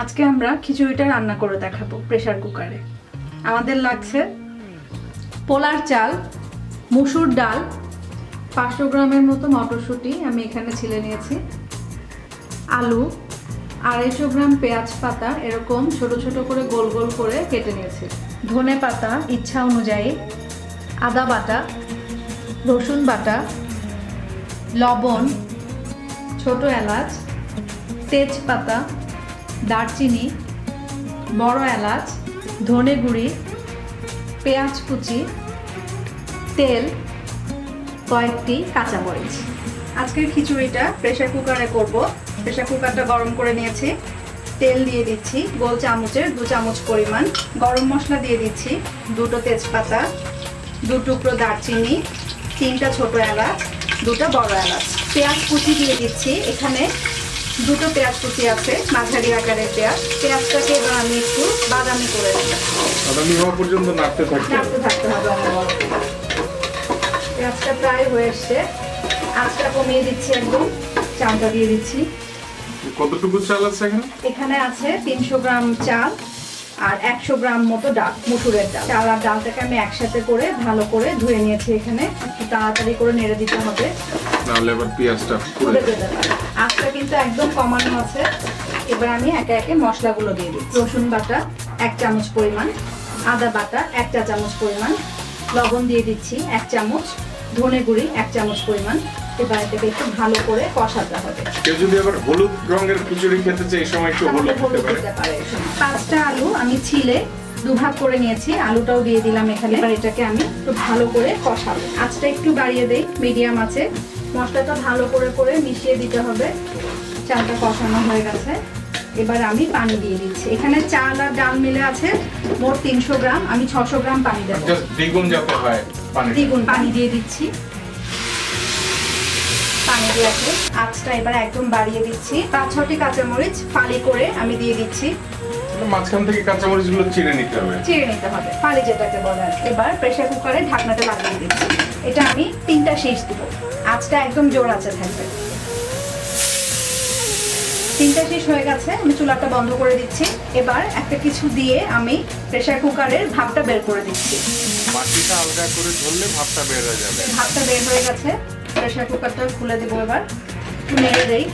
আজকে আমরা খিচুড়িটা রান্না করে দেখাবো প্রেসার কুকারে আমাদের লাগছে পোলার চাল, মুসুর ডাল, পাঁচশো গ্রামের মতো মটরশুঁটি আমি এখানে ছিলে নিয়েছি, আলু, আড়াইশো গ্রাম পেঁয়াজ পাতা এরকম ছোট ছোট করে গোল গোল করে কেটে নিয়েছি। ধনে পাতা ইচ্ছা অনুযায়ী, আদা বাটা, রসুন বাটা, লবণ, ছোট এলাচ, তেজপাতা দারচিনি, বড় এলাচ ধনে গুঁড়ি পেঁয়াজ কুচি, তেল, কয়েকটি কাঁচামরিচ। আজকের খিচুড়িটা প্রেসার কুকারে করব। প্রেসার কুকারটা গরম করে নিয়েছি। তেল দিয়ে দিচ্ছি, গোল চামচের দু চামচ পরিমাণ। গরম মশলা দিয়ে দিচ্ছি, দুটো তেজপাতা, দু টুকরো দারচিনি, তিনটা ছোট এলাচ, দুটো বড় এলাচ। পেঁয়াজ কুচি দিয়ে দিচ্ছি, এখানে দুটো পেঁয়াজ কুচি আছে মাঝারি আকারের পেঁয়াজ। পেঁয়াজটাকে এবার আমি একটু বাদামি করে নেব। আগামী হওয়া পর্যন্ত নাড়তে থাকতে হবে। নাড়তে থাকতে হবে পেঁয়াজটা প্রায় হয়ে এসছে। আঁচটা কমিয়ে দিচ্ছি একদম চালটা দিয়ে দিচ্ছি। কতটুকু চাল আছে এখানে? এখানে আছে তিনশো গ্রাম চাল আর একশো গ্রাম মতো ডাল মুসুরের ডাল। চাল আর ডালটাকে আমি একসাথে করে ভালো করে ধুয়ে নিয়েছি এখানে। একটু তাড়াতাড়ি করে নেড়ে দিতে হবে। নাহলে আবার পেঁয়াজটা পুড়ে যাবে। আঁচটা কিন্তু একদম কমানো আছে। এবার আমি একে একে মশলাগুলো দিয়ে দিই। রসুন বাটা এক চামচ পরিমাণ আদা বাটা এক চা চামচ পরিমাণ লবণ দিয়ে দিচ্ছি এক চামচ ধনে গুঁড়ি এক চামচ পরিমাণ। এবার এটাকে একটু ভালো করে কষাতে হবে। কেউ যদি আবার হলুদ রঙের খিচুড়ি খেতে চায় এই সময় একটু হলুদ দিতে পারে। পাঁচটা আলু আমি ছিলে দুভাগ করে নিয়েছি। আলুটাও দিয়ে দিলাম এখানে। এবার এটাকে আমি একটু ভালো করে কষাবো। আঁচটা একটু বাড়িয়ে দেই। মিডিয়াম আছে। মশলাটা ভালো করে করে মিশিয়ে দিতে হবে। চালটা কষানো হয়ে গেছে। এবার আমি পানি দিয়ে দিচ্ছি। এখানে চাল আর ডাল মিলে আছে মোট তিনশো গ্রাম। আমি ছশো গ্রাম পানি দেবো। দ্বিগুণ যাতে হয় দ্বিগুণ পানি দিয়ে দিচ্ছি। দিয়ে আছে আঁচটা এবার একদম বাড়িয়ে দিচ্ছি। পাঁচ ছটি কাঁচামরিচ ফালি করে আমি দিয়ে দিচ্ছি। মাঝখান থেকে কাঁচামরিচগুলো চিড়ে নিতে হবে। চিড়ে নিতে হবে। ফালি যেটাকে বলে এবার প্রেসার কুকারে ঢাকনাটা লাগিয়ে দিচ্ছি। এটা আমি তিনটা শেষ দিব। আঁচটা একদম জোর আছে থাকবে। তিনটা শেষ হয়ে গেছে। আমি চুলাটা বন্ধ করে দিচ্ছি। এবার একটা কিছু দিয়ে আমি প্রেসার কুকারের ভাপটা বের করে দিচ্ছি। মাটিটা আলগা করে ধরলে ভাতটা বের হয়ে যাবে। ভাতটা বের হয়ে গেছে। প্রেসার কুকারটা খুলে দেবো এবার। একটু নেড়ে দেই।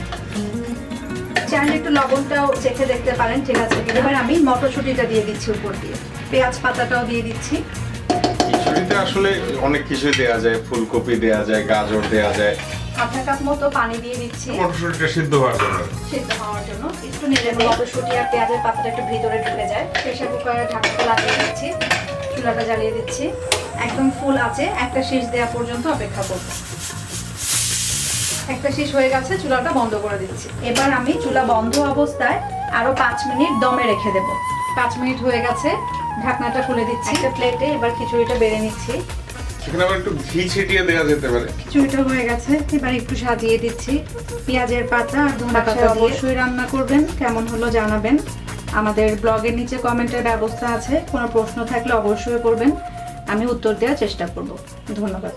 চাইলে একটু লবণটাও চেখে দেখতে পারেন ঠিক আছে? এবার আমি মটরশুঁটিটা দিয়ে দিচ্ছি উপর দিয়ে। পেঁয়াজ পাতাটাও দিয়ে দিচ্ছি। খিচুড়িতে আসলে অনেক কিছুই দেয়া যায় ফুলকপি দেয়া যায় গাজর দেয়া যায়। আধা কাপ মতো পানি দিয়ে দিচ্ছি। মটরশুঁটিটা সিদ্ধ হওয়ার জন্য। সিদ্ধ হওয়ার জন্য। একটু নেব মটরশুঁটি আর পেঁয়াজের পাতাটা একটু ভিতরে ঢুকে যায়। প্রেসার কুকারের ঢাকনাটা লাগিয়ে দিচ্ছি। চুলাটা জ্বালিয়ে দিচ্ছি। একদম ফুল আছে। একটা শীষ দেওয়া পর্যন্ত অপেক্ষা করব। একটা শেষ হয়ে গেছে চুলাটা বন্ধ করে দিচ্ছি। এবার আমি চুলা বন্ধ অবস্থায় আরও পাঁচ মিনিট দমে রেখে দেব। পাঁচ মিনিট হয়ে গেছে ঢাকনাটা খুলে দিচ্ছি। একটা প্লেটে এবার খিচুড়িটা বেড়ে নিচ্ছি। সেখানে আবার একটু ঘি ছিটিয়ে দেওয়া যেতে পারে। খিচুড়িটা হয়ে গেছে এবার একটু সাজিয়ে দিচ্ছি। পেঁয়াজের পাতা আর ধনে পাতা অবশ্যই রান্না করবেন কেমন হলো জানাবেন। আমাদের ব্লগের নিচে কমেন্টের ব্যবস্থা আছে কোনো প্রশ্ন থাকলে অবশ্যই করবেন। আমি উত্তর দেওয়ার চেষ্টা করব। ধন্যবাদ।